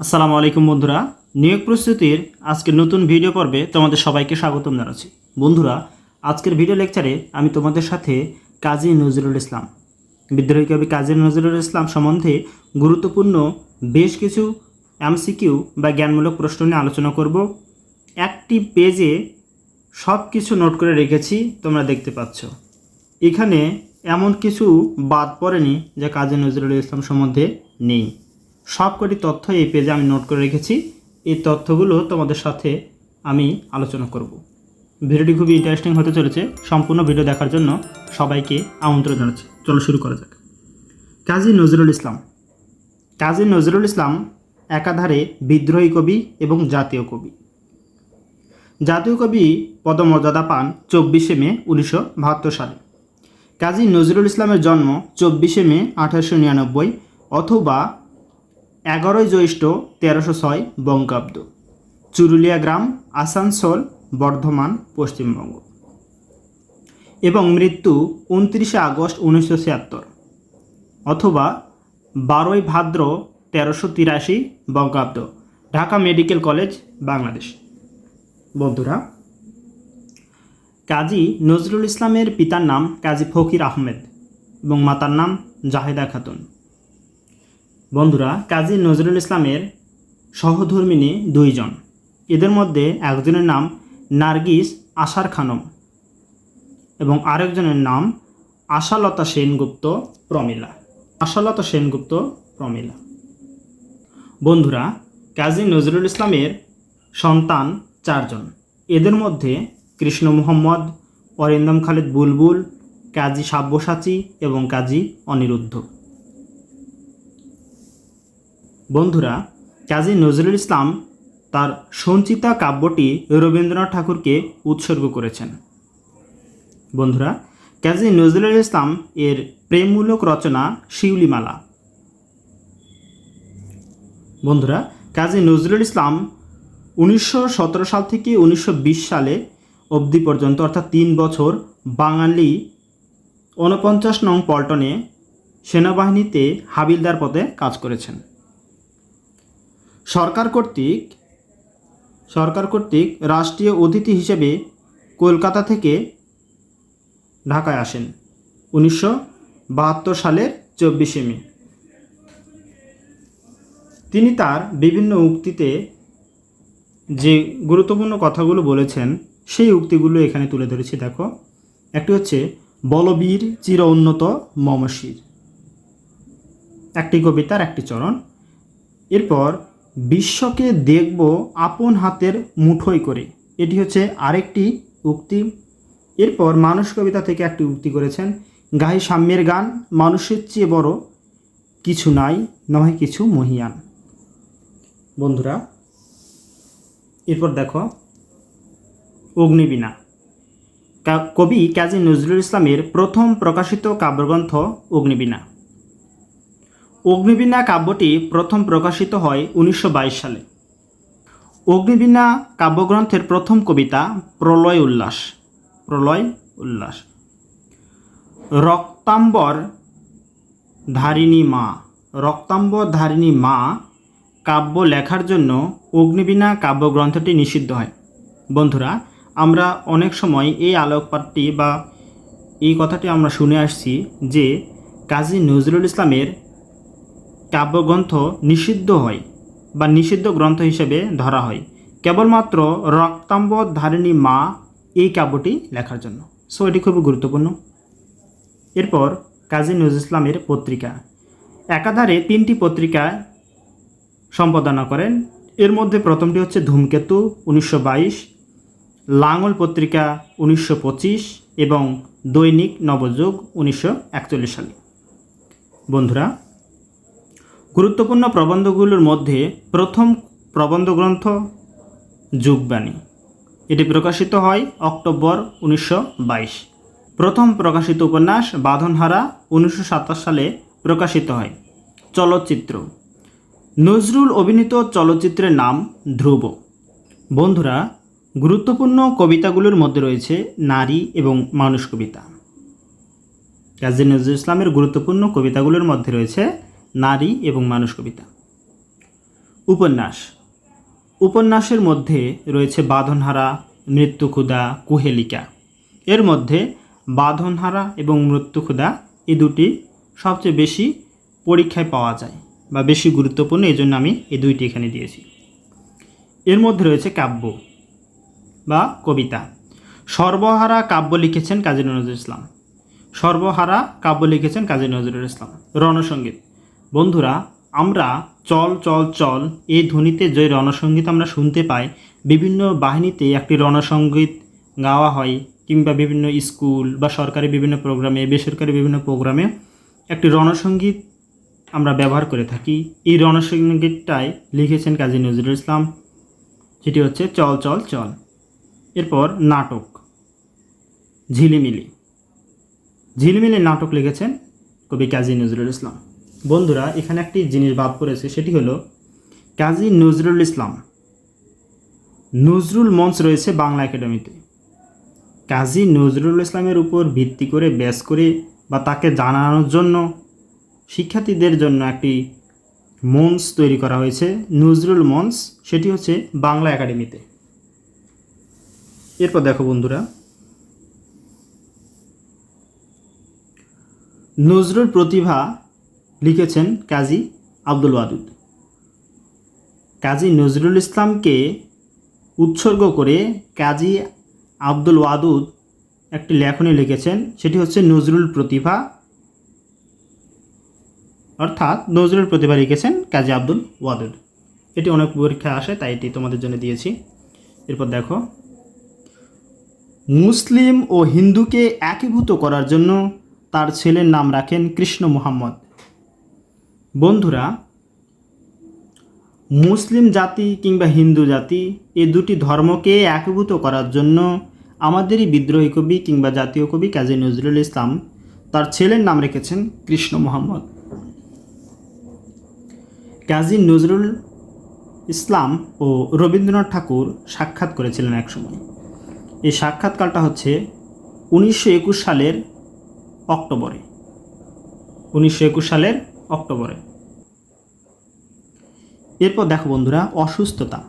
আসসালামু আলাইকুম বন্ধুরা। নিয়োগ প্রস্তুতির আজকের নতুন ভিডিও পর্বে তোমাদের সবাইকে স্বাগতম জানাচ্ছি। বন্ধুরা, আজকের ভিডিও লেকচারে আমি তোমাদের সাথে কাজী নজরুল ইসলাম, বিদ্রোহী কবি কাজী নজরুল ইসলাম সম্বন্ধে গুরুত্বপূর্ণ বেশ কিছু এমসিকিউ বা জ্ঞানমূলক প্রশ্ন নিয়ে আলোচনা করব। একটি পেজে সব কিছু নোট করে রেখেছি, তোমরা দেখতে পাচ্ছ। এখানে এমন কিছু বাদ পড়েনি যা কাজী নজরুল ইসলাম সম্বন্ধে নেই। সবকটি তথ্য এই পেজে আমি নোট করে রেখেছি। এই তথ্যগুলো তোমাদের সাথে আমি আলোচনা করব। ভিডিওটি খুবই ইন্টারেস্টিং হতে চলেছে। সম্পূর্ণ ভিডিও দেখার জন্য সবাইকে আমন্ত্রণ জানাচ্ছি। চলো শুরু করা যাক। কাজী নজরুল ইসলাম। কাজী নজরুল ইসলাম একাধারে বিদ্রোহী কবি এবং জাতীয় কবি। জাতীয় কবি পদমর্যাদা পান চব্বিশে মে উনিশশো বাহাত্তর সালে। কাজী নজরুল ইসলামের জন্ম চব্বিশে মে আঠারোশো নিরানব্বই অথবা এগারোই জ্যৈষ্ঠ তেরোশো ছয় বঙ্গাব্দ। চুরুলিয়া গ্রাম, আসানসোল, বর্ধমান, পশ্চিমবঙ্গ। এবং মৃত্যু উনত্রিশে আগস্ট উনিশশো ছিয়াত্তর। অথবা বারোই ভাদ্র তেরোশো তিরাশি বঙ্গাব্দ, ঢাকা মেডিকেল কলেজ, বাংলাদেশ। বন্ধুরা, কাজী নজরুল ইসলামের পিতার নাম কাজী ফকির আহমেদ এবং মাতার নাম জাহেদা খাতুন। বন্ধুরা, কাজী নজরুল ইসলামের সহধর্মিনী দুইজন। এদের মধ্যে একজনের নাম নার্গিস আশার খানম এবং আরেকজনের নাম আশালতা সেনগুপ্ত প্রমিলা। আশালতা সেনগুপ্ত প্রমিলা। বন্ধুরা, কাজী নজরুল ইসলামের সন্তান চারজন। এদের মধ্যে কৃষ্ণ মোহাম্মদ, অরিন্দম খালেদ বুলবুল, কাজী সাব্যসাচী এবং কাজী অনিরুদ্ধ। বন্ধুরা, কাজী নজরুল ইসলাম তার সঞ্চিতা কাব্যটি রবীন্দ্রনাথ ঠাকুরকে উৎসর্গ করেছেন। বন্ধুরা, কাজী নজরুল ইসলাম এর প্রেমমূলক রচনা শিউলিমালা। বন্ধুরা, কাজী নজরুল ইসলাম উনিশশো সতেরো সাল থেকে উনিশশো বিশ সালে অবধি পর্যন্ত, অর্থাৎ তিন বছর, বাঙালি ঊনপঞ্চাশ নং পল্টনে সেনাবাহিনীতে হাবিলদার পদে কাজ করেছেন। সরকার কর্তৃক সরকার কর্তৃক রাষ্ট্রীয় অতিথি হিসেবে কলকাতা থেকে ঢাকায় আসেন উনিশশো বাহাত্তর সালের চব্বিশে মে। তিনি তার বিভিন্ন উক্তিতে যে গুরুত্বপূর্ণ কথাগুলো বলেছেন, সেই উক্তিগুলো এখানে তুলে ধরেছি, দেখো। একটি হচ্ছে, বলবীর চির উন্নত মমশির। একটি কবিতার একটি চরণ। এরপর বিশ্বকে দেখব আপন হাতের মুঠোই করে। এটি হচ্ছে আরেকটি উক্তি। এরপর মানুষ কবিতা থেকে একটি উক্তি করেছেন, গাহি সাম্যের গান মানুষের চেয়ে বড় কিছু নাই নয় কিছু মহিয়ান। বন্ধুরা, এরপর দেখো, অগ্নিবীণা। কবি কাজী নজরুল ইসলামের প্রথম প্রকাশিত কাব্যগ্রন্থ অগ্নিবীণা। অগ্নিবীণা কাব্যটি প্রথম প্রকাশিত হয় উনিশশো বাইশ সালে। অগ্নিবীণা কাব্যগ্রন্থের প্রথম কবিতা প্রলয় উল্লাস প্রলয় উল্লাস। রক্তাম্বর ধারিণী মা, রক্তাম্বর ধারিণী মা কাব্য লেখার জন্য অগ্নিবীণা কাব্যগ্রন্থটি নিষিদ্ধ হয়। বন্ধুরা, আমরা অনেক সময় এই আলোকপাতটি বা এই কথাটি আমরা শুনে আসছি যে কাজী নজরুল ইসলামের কাব্যগ্রন্থ নিষিদ্ধ হয় বা নিষিদ্ধ গ্রন্থ হিসেবে ধরা হয়। কেবলমাত্র রক্তাম্বর ধারিণী মা এই কাব্যটি লেখার জন্য। সো এটি খুবই গুরুত্বপূর্ণ। এরপর কাজী নজরুল ইসলামের পত্রিকা। একাধারে তিনটি পত্রিকা সম্পাদনা করেন। এর মধ্যে প্রথমটি হচ্ছে ধূমকেতু উনিশশো বাইশ, লাঙল পত্রিকা উনিশশো পঁচিশ এবং দৈনিক নবযুগ উনিশশো একচল্লিশ সালে। বন্ধুরা গুরুত্বপূর্ণ প্রবন্ধগুলোর মধ্যে প্রথম প্রবন্ধ গ্রন্থ যুগবাণী। এটি প্রকাশিত হয় অক্টোবর উনিশশো বাইশ। প্রথম প্রকাশিত উপন্যাস বাঁধনহারা উনিশশো সাতাশ সালে প্রকাশিত হয়। চলচ্চিত্র। নজরুল অভিনীত চলচ্চিত্রের নাম ধ্রুব। বন্ধুরা, গুরুত্বপূর্ণ কবিতাগুলোর মধ্যে রয়েছে নারী এবং মানুষ কবিতা। কাজী নজরুল ইসলামের গুরুত্বপূর্ণ কবিতাগুলোর মধ্যে রয়েছে নারী এবং মানুষ কবিতা। উপন্যাস। উপন্যাসের মধ্যে রয়েছে বাঁধনহারা মৃত্যুক্ষুদা কুহেলিকা। এর মধ্যে বাঁধনহারা এবং মৃত্যুক্ষুদা এই দুটি সবচেয়ে বেশি পরীক্ষায় পাওয়া যায় বা বেশি গুরুত্বপূর্ণ, এই জন্য আমি এই দুইটি এখানে দিয়েছি। এর মধ্যে রয়েছে কাব্য বা কবিতা। সর্বহারা কাব্য লিখেছেন কাজী নজরুল ইসলাম। সর্বহারা কাব্য লিখেছেন কাজী নজরুল ইসলাম। রণসঙ্গীত। বন্ধুরা, আমরা চল চল চল এই ধ্বনিতে যে রণসঙ্গীত আমরা শুনতে পাই, বিভিন্ন বাহিনীতে একটি রণসঙ্গীত গাওয়া হয় কিংবা বিভিন্ন স্কুল বা সরকারি বিভিন্ন প্রোগ্রামে, বেসরকারি বিভিন্ন প্রোগ্রামে একটি রণসঙ্গীত আমরা ব্যবহার করে থাকি। এই রণসঙ্গীতটাই লিখেছেন কাজী নজরুল ইসলাম। যেটি হচ্ছে চল চল চল। এরপর নাটক, ঝিলিমিলি। ঝিলিমিলি নাটক লিখেছেন কবি কাজী নজরুল ইসলাম। বন্ধুরা, এখানে একটি জিনিস বাদ পড়েছে, সেটি হলো কাজী নজরুল ইসলাম। নজরুল মঞ্চ রয়েছে বাংলা একাডেমিতে। কাজী নজরুল ইসলামের উপর ভিত্তি করে, ব্যাস করে বা তাকে জানানোর জন্য, শিক্ষার্থীদের জন্য একটি মঞ্চ তৈরি করা হয়েছে, নজরুল মঞ্চ। সেটি হচ্ছে বাংলা একাডেমিতে। এরপর দেখো বন্ধুরা, নজরুল প্রতিভা লিখেছেন কাজী আব্দুল ওয়াদুদ। কাজী নজরুল ইসলামকে উৎসর্গ করে কাজী আব্দুল ওয়াদুদ একটি লেখনী লিখেছেন, সেটি হচ্ছে নজরুল প্রতিভা। অর্থাৎ নজরুল প্রতিভা লিখেছেন কাজী আব্দুল ওয়াদুদ। এটি অনেক পরীক্ষা আসে, তাই এটি তোমাদের জন্য দিয়েছি। এরপর দেখো, মুসলিম ও হিন্দুকে একীভূত করার জন্য তার ছেলের নাম রাখেন কৃষ্ণ মোহাম্মদ। বন্ধুরা, মুসলিম জাতি কিংবা হিন্দু জাতি এই দুটি ধর্মকে একীভূত করার জন্য আমাদেরই বিদ্রোহী কবি কিংবা জাতীয় কবি কাজী নজরুল ইসলাম তার ছেলের নাম রেখেছেন কৃষ্ণ মোহাম্মদ। কাজী নজরুল ইসলাম ও রবীন্দ্রনাথ ঠাকুর সাক্ষাৎ করেছিলেন একসময়। এই সাক্ষাৎকালটা হচ্ছে উনিশশো একুশ সালের অক্টোবরে। উনিশশো একুশ সালের অক্টোবরে। এরপর দেখো বন্ধুরা, অসুস্থতা।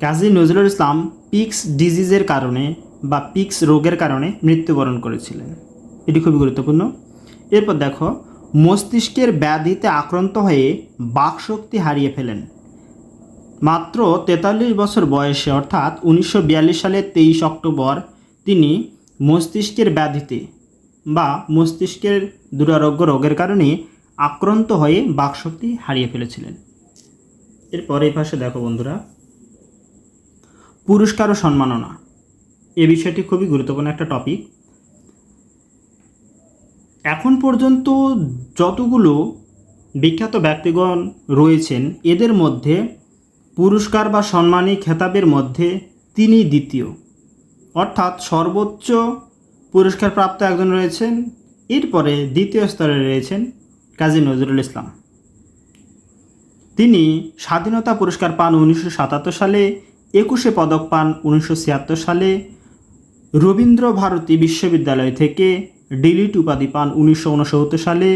কাজী নজরুল ইসলাম পিক্স ডিজিজের কারণে বা পিক্স রোগের কারণে মৃত্যুবরণ করেছিলেন। এটি খুবই গুরুত্বপূর্ণ। এরপর দেখো, মস্তিষ্কের ব্যাধিতে আক্রান্ত হয়ে বাকশক্তি হারিয়ে ফেলেন। মাত্র তেতাল্লিশ বছর বয়সে, অর্থাৎ উনিশশো বিয়াল্লিশ সালের তেইশ অক্টোবর, তিনি মস্তিষ্কের ব্যাধিতে বা মস্তিষ্কের দুরারোগ্য রোগের কারণে আক্রান্ত হয়ে বাকশক্তি হারিয়ে ফেলেছিলেন। এরপর এই পাশে দেখো বন্ধুরা, পুরস্কার ও সম্মাননা। এ বিষয়টি খুবই গুরুত্বপূর্ণ একটা টপিক এখন পর্যন্ত যতগুলো বিখ্যাত ব্যক্তিগণ রয়েছেন, এদের মধ্যে পুরস্কার বা সম্মানী খেতাবের মধ্যে তিনি দ্বিতীয়। অর্থাৎ সর্বোচ্চ পুরস্কার প্রাপ্ত একজন রয়েছেন, এরপরে দ্বিতীয় স্তরে রয়েছেন কাজী নজরুল ইসলাম। তিনি স্বাধীনতা পুরস্কার পান উনিশশো সাতাত্তর সালে, একুশে পদক পান উনিশশো ছিয়াত্তর সালে, রবীন্দ্র ভারতী বিশ্ববিদ্যালয় থেকে ডিলিট উপাধি পান উনিশশো উনসত্তর সালে,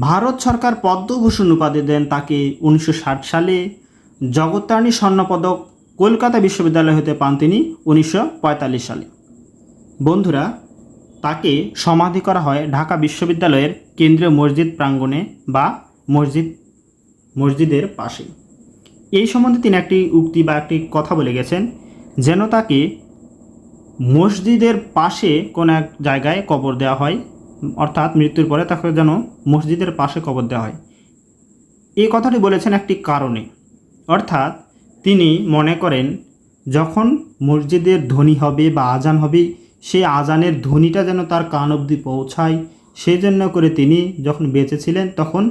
ভারত সরকার পদ্মভূষণ উপাধি দেন তাকে উনিশশো ষাট সালে, জগত্তারিণী স্বর্ণপদক কলকাতা বিশ্ববিদ্যালয় হতে পান তিনি উনিশশো পঁয়তাল্লিশ সালে। বন্ধুরা তাকে সমাধি করা হয় ঢাকা বিশ্ববিদ্যালয়ের কেন্দ্রীয় মসজিদ প্রাঙ্গণে বা মসজিদ, মসজিদের পাশে। এই সম্বন্ধে তিনি একটি উক্তি বা একটি কথা বলে গেছেন, যেন তাকে মসজিদের পাশে কোনো এক জায়গায় কবর দেওয়া হয়, অর্থাৎ মৃত্যুর পরে তাকে যেন মসজিদের পাশে কবর দেওয়া হয়। এই কথাটি বলেছেন একটি কারণে। অর্থাৎ তিনি মনে করেন, যখন মসজিদের ধ্বনি হবে বা আজান হবে সেই আজানের ধ্বনিটা যেন তার কান অবধি পৌঁছায়। সেই জন্য করে তিনি যখন বেঁচে ছিলেন তখন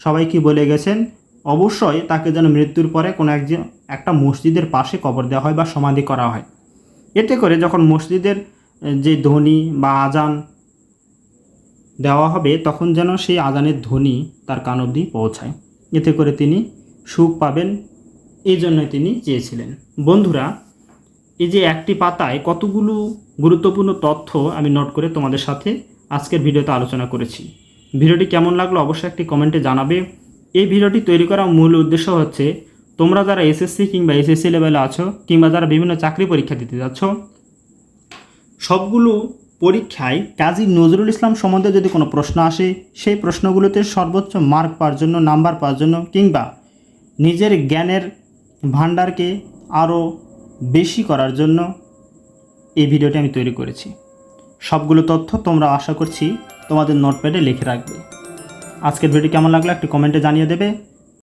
সবাইকে বলে গেছেন, অবশ্যই তাকে যেন মৃত্যুর পরে কোনো একজন, একটা মসজিদের পাশে কবর দেওয়া হয় বা সমাধি করা হয়। এতে করে যখন মসজিদের যে ধ্বনি বা আজান দেওয়া হবে, তখন যেন সেই আজানের ধ্বনি তার কান অবধি পৌঁছায়। এতে করে তিনি সুখ পাবেন এই জন্যই তিনি চেয়েছিলেন। বন্ধুরা, এই যে একটি পাতায় কতগুলো গুরুত্বপূর্ণ তথ্য আমি নোট করে তোমাদের সাথে আজকের ভিডিওতে আলোচনা করেছি। ভিডিওটি কেমন লাগল অবশ্যই একটি কমেন্টে জানাবে। এই ভিডিওটি তৈরি করার মূল উদ্দেশ্য হচ্ছে, তোমরা যারা এসএসসি কিংবা এসএসসি লেভেলে আছো কিংবা যারা বিভিন্ন চাকরি পরীক্ষা দিতে যাচ্ছ, সবগুলো পরীক্ষায় কাজী নজরুল ইসলাম সম্বন্ধে যদি কোনো প্রশ্ন আসে, সেই প্রশ্নগুলোতে সর্বোচ্চ মার্ক পাওয়ার জন্য নাম্বার পাওয়ার জন্য কিংবা নিজের জ্ঞানের ভাণ্ডারকে আরও বেশি করার জন্য এই ভিডিওটি আমি তৈরি করেছি। সবগুলো তথ্য তোমরা আশা করছি তোমাদের নোটপ্যাডে লিখে রাখবে। আজকের ভিডিও কেমন লাগল একটি কমেন্টে জানিয়ে দেবে।